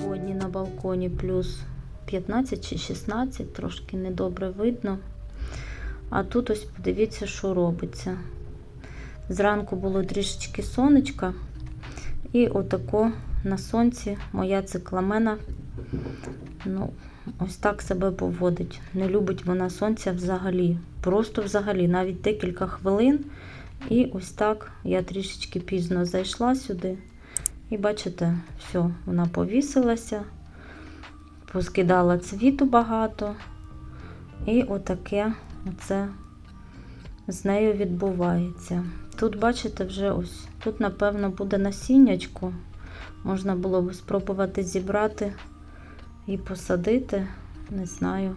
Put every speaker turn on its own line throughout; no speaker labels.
Сьогодні на балконі плюс 15 чи 16, трошки недобре видно. А тут ось подивіться, що робиться. Зранку було трішечки сонечка, і отако на сонці моя цикламена ну, ось так себе поводить. Не любить вона сонця взагалі. Просто взагалі, навіть декілька хвилин. І ось так я трішечки пізно зайшла сюди. І бачите, все, вона повісилася, поскидала цвіту багато. І отаке оце з нею відбувається. Тут, бачите, вже ось, тут, напевно, буде насіннячко. Можна було б спробувати зібрати і посадити, не знаю.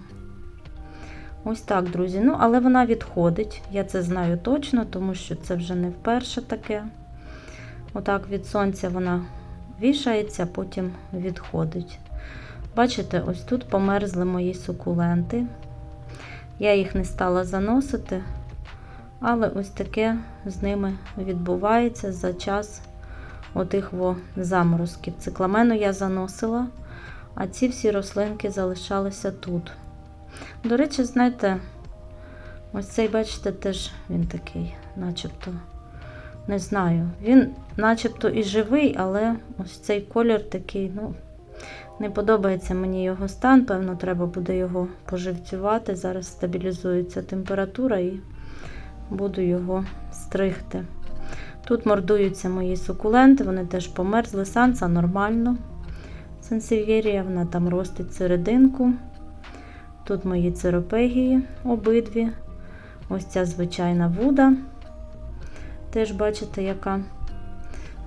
Ось так, друзі. Ну, але вона відходить. Я це знаю точно, тому що це вже не вперше таке. Отак від сонця вона вішається, потім відходить. Бачите, ось тут померзли мої сукуленти. Я їх не стала заносити, але ось таке з ними відбувається за час отих во заморозків. Цикламену я заносила, а ці всі рослинки залишалися тут. До речі, знаєте, ось цей, бачите, теж він такий, начебто. Не знаю. Він начебто і живий, але ось цей колір такий, ну, не подобається мені його стан. Певно, треба буде його поживцювати. Зараз стабілізується температура і буду його стригти. Тут мордуються мої сукуленти, вони теж померзли. Санса нормально. Сенсівєрія, вона там ростить серединку. Тут мої церопегії обидві. Ось ця звичайна вуда. Теж бачите, яка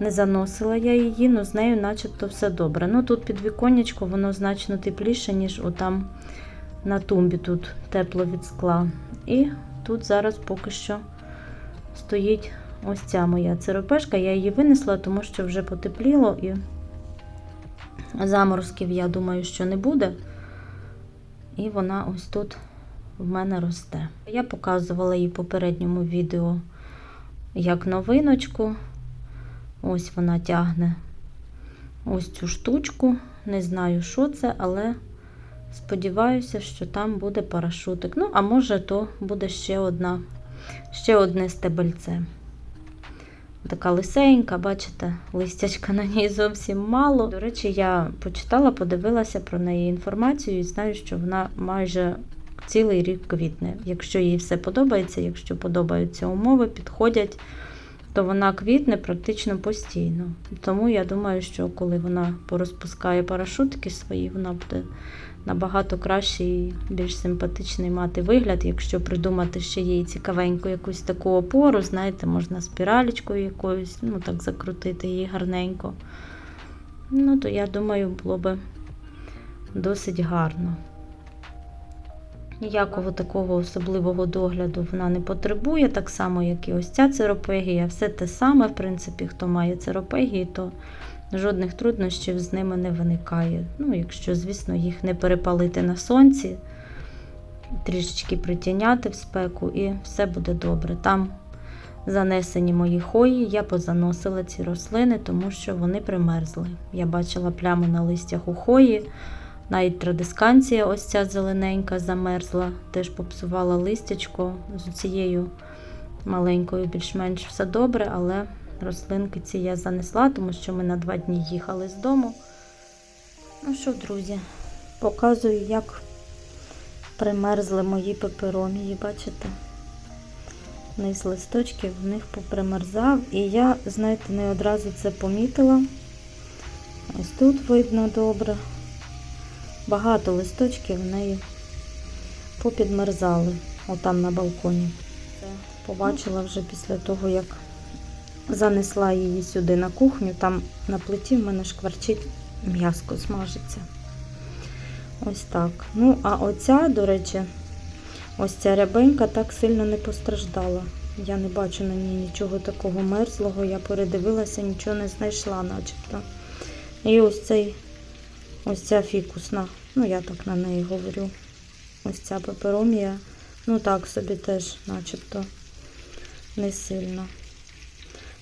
не заносила я її, але з нею начебто все добре. Ну тут під віконечко воно значно тепліше, ніж отам на тумбі тут тепло від скла. І тут зараз поки що стоїть ось ця моя церопешка. Я її винесла, тому що вже потепліло і заморозків, я думаю, що не буде. І вона ось тут в мене росте. Я показувала її в попередньому відео як новиночку. Ось вона тягне ось цю штучку. Не знаю, що це, але сподіваюся, що там буде парашутик. Ну, а може, то буде ще одна, ще одне стебельце. Така лисенька, бачите, листячка на ній зовсім мало. До речі, я почитала, подивилася про неї інформацію і знаю, що вона майже цілий рік квітне. Якщо їй все подобається, якщо подобаються умови, підходять, то вона квітне практично постійно. Тому я думаю, що коли вона порозпускає парашутки свої, вона буде набагато кращий і більш симпатичний мати вигляд, якщо придумати ще їй цікавеньку якусь таку опору, знаєте, можна спіралечкою якоюсь, ну так закрутити її гарненько. Ну, то я думаю, було би досить гарно. Ніякого такого особливого догляду вона не потребує, так само, як і ось ця церопегія. Все те саме, в принципі, хто має церопегії, то жодних труднощів з ними не виникає. Ну, якщо, звісно, їх не перепалити на сонці, трішечки притіняти в спеку, і все буде добре. Там занесені мої хої, я позаносила ці рослини, тому що вони примерзли. Я бачила пляму на листях у хої. Навіть традисканція, ось ця зелененька, замерзла, теж попсувала листячко з цією маленькою, більш-менш все добре, але рослинки ці я занесла, тому що ми на два дні їхали з дому. Ну що, друзі, показую, як примерзли мої пеперонії, бачите? Низ листочків в них попримерзав. І я, знаєте, не одразу це помітила. Ось тут видно добре. Багато листочків в неї попідмерзали, отам на балконі. Це побачила вже після того, як занесла її сюди на кухню. Там на плиті в мене шкварчить м'яско смажиться. Ось так. Ну, а оця, до речі, ось ця рябенька так сильно не постраждала. Я не бачу на ній нічого такого мерзлого. Я передивилася, нічого не знайшла, начебто. І ось цей Ось ця фікусна, ну я так на неї говорю. Ось ця пеперомія. Ну так собі теж, начебто, не сильно.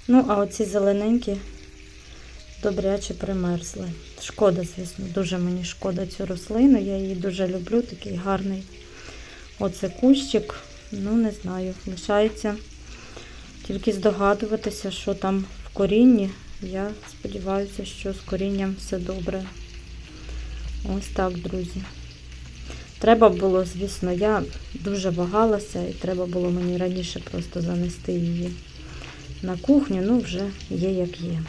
Ну, а оці зелененькі добряче примерзли. Шкода, звісно, дуже мені шкода цю рослину. Я її дуже люблю, такий гарний. Оце кущик. Ну, не знаю. Лишається тільки здогадуватися, що там в корінні. Я сподіваюся, що з корінням все добре. Ось так, друзі. Треба було, звісно, я дуже вагалася, і треба було мені раніше просто занести її на кухню. Ну, вже є як є.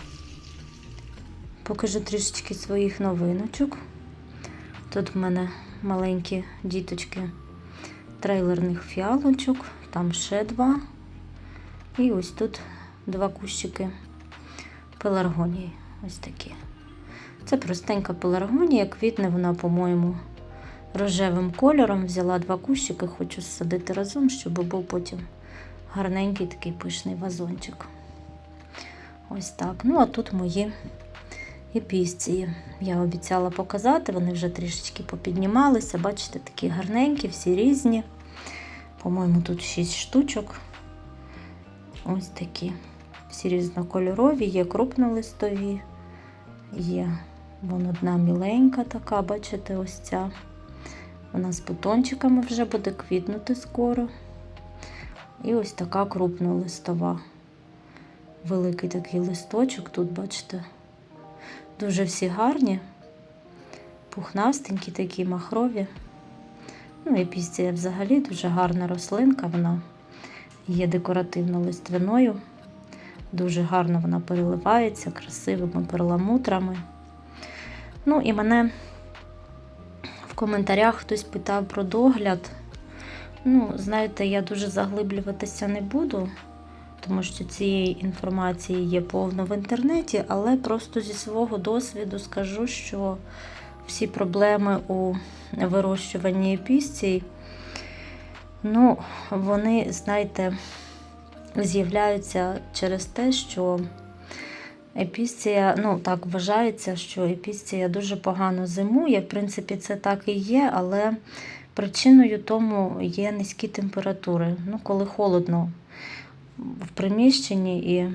Покажу трішечки своїх новиночок. Тут в мене маленькі діточки трейлерних фіалочок, там ще два. І ось тут два кущики пеларгонії. Ось такі. Це простенька пеларгонія, квітне вона, по-моєму, рожевим кольором. Взяла два кущики, хочу садити разом, щоб був потім гарненький такий пишний вазончик. Ось так. Ну, а тут мої епісції. Я обіцяла показати, вони вже трішечки попіднімалися. Бачите, такі гарненькі, всі різні. По-моєму, тут 6 штучок. Ось такі. Всі різнокольорові, є крупнолистові, є вон одна міленька така, бачите, ось ця. Вона з бутончиками вже буде квітнути скоро. І ось така крупнолистова. Великий такий листочок. Тут, бачите, дуже всі гарні, пухнастенькі, такі махрові. Ну, епістія взагалі дуже гарна рослинка, вона є декоративно-листвяною. Дуже гарно вона переливається красивими перламутрами. Ну і мене в коментарях хтось питав про догляд. Ну, знаєте, я дуже заглиблюватися не буду, тому що цієї інформації є повно в інтернеті, але просто зі свого досвіду скажу, що всі проблеми у вирощуванні епістій, ну, вони, знаєте, з'являються через те, що епістія, ну так вважається, що епістія дуже погано зимує. В принципі, це так і є, але причиною тому є низькі температури. Ну, коли холодно в приміщенні, і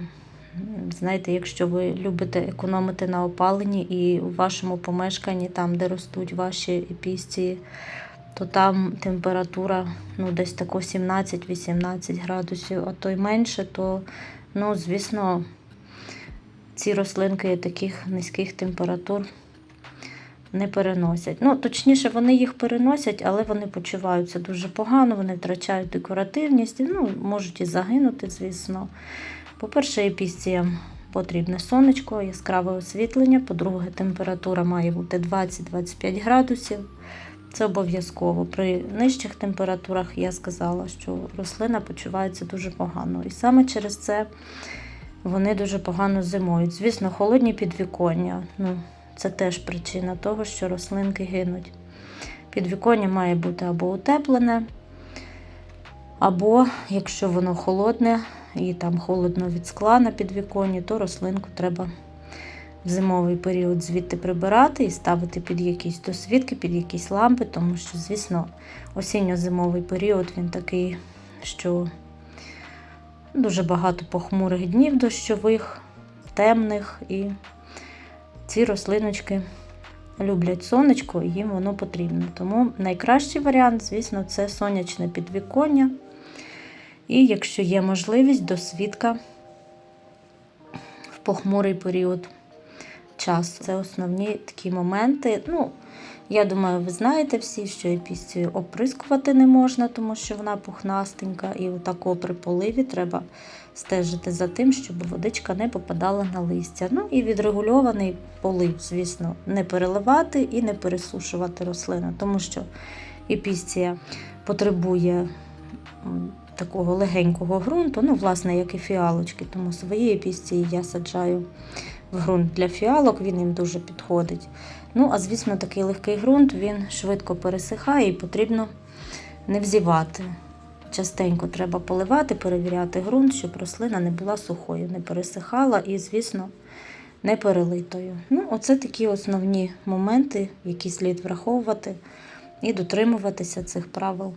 знаєте, якщо ви любите економити на опаленні і у вашому помешканні, там, де ростуть ваші епістії, то там температура ну, десь тако 17-18 градусів, а то й менше, то, ну, звісно, ці рослинки таких низьких температур не переносять. Ну, точніше, вони їх переносять, але вони почуваються дуже погано, вони втрачають декоративність, ну, можуть і загинути, звісно. По-перше, епістіям потрібне сонечко, яскраве освітлення. По-друге, температура має бути 20-25 градусів. Це обов'язково. При нижчих температурах я сказала, що рослина почувається дуже погано. І саме через це вони дуже погано зимують. Звісно, холодні підвіконня. Ну, це теж причина того, що рослинки гинуть. Підвіконня має бути або утеплене, або, якщо воно холодне і там холодно від скла на підвіконні, то рослинку треба в зимовий період звідти прибирати і ставити під якісь досвідки, під якісь лампи, тому що, звісно, осінньо-зимовий період він такий, що дуже багато похмурих днів дощових, темних, і ці рослиночки люблять сонечко, і їм воно потрібно. Тому найкращий варіант, звісно, це сонячне підвіконня. І якщо є можливість, досвідка в похмурий період часу. Це основні такі моменти. Ну, я думаю, ви знаєте всі, що епістію оприскувати не можна, тому що вона пухнастенька, і отако при поливі треба стежити за тим, щоб водичка не попадала на листя. Ну і відрегульований полив, звісно, не переливати і не пересушувати рослину, тому що епістія потребує такого легенького ґрунту, ну, власне, як і фіалочки, тому свої епістії я саджаю ґрунт для фіалок, він їм дуже підходить. Ну, а звісно, такий легкий ґрунт він швидко пересихає і потрібно не взівати. Частенько треба поливати, перевіряти ґрунт, щоб рослина не була сухою, не пересихала і, звісно, не перелитою. Ну, оце такі основні моменти, які слід враховувати і дотримуватися цих правил.